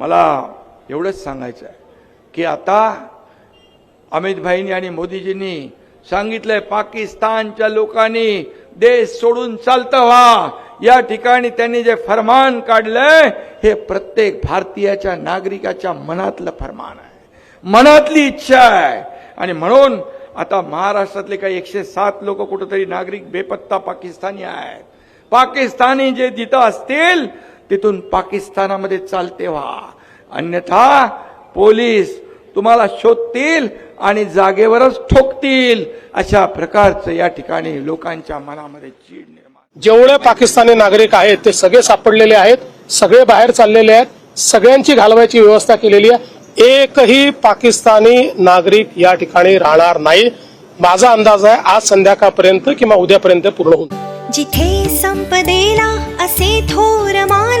मला एवढंच सांगायचं आहे की आता अमित भाईंनी आणि मोदीजींनी सांगितलंय पाकिस्तानच्या लोकांनी देश सोडून चालतं व्हा. या ठिकाणी त्यांनी जे फरमान काढलंय हे प्रत्येक भारतीयाच्या नागरिकाच्या मनातलं फरमान आहे. मनातली इच्छा आहे. आणि म्हणून आता महाराष्ट्रातले काही एकशे सात लोक कुठंतरी नागरिक बेपत्ता पाकिस्तानी आहेत. पाकिस्तानी जे जिथं असतील तिथून पाकिस्तानामध्ये चालते व्हा. अन्यथा पोलीस तुम्हाला शोधतील आणि जागेवरच ठोकतील अशा प्रकारचं या ठिकाणी लोकांच्या मनामध्ये चीड निर्माण जेवढे पाकिस्तानी नागरिक आहेत ते सगळे सापडलेले आहेत सगळे बाहेर चाललेले आहेत सगळ्यांची घालवायची व्यवस्था केलेली आहे. एकही पाकिस्तानी नागरिक या ठिकाणी राहणार नाही. माझा अंदाज आहे आज संध्याकाळपर्यंत किंवा उद्यापर्यंत पूर्ण होईल जिथे संपदेला असे थोर मान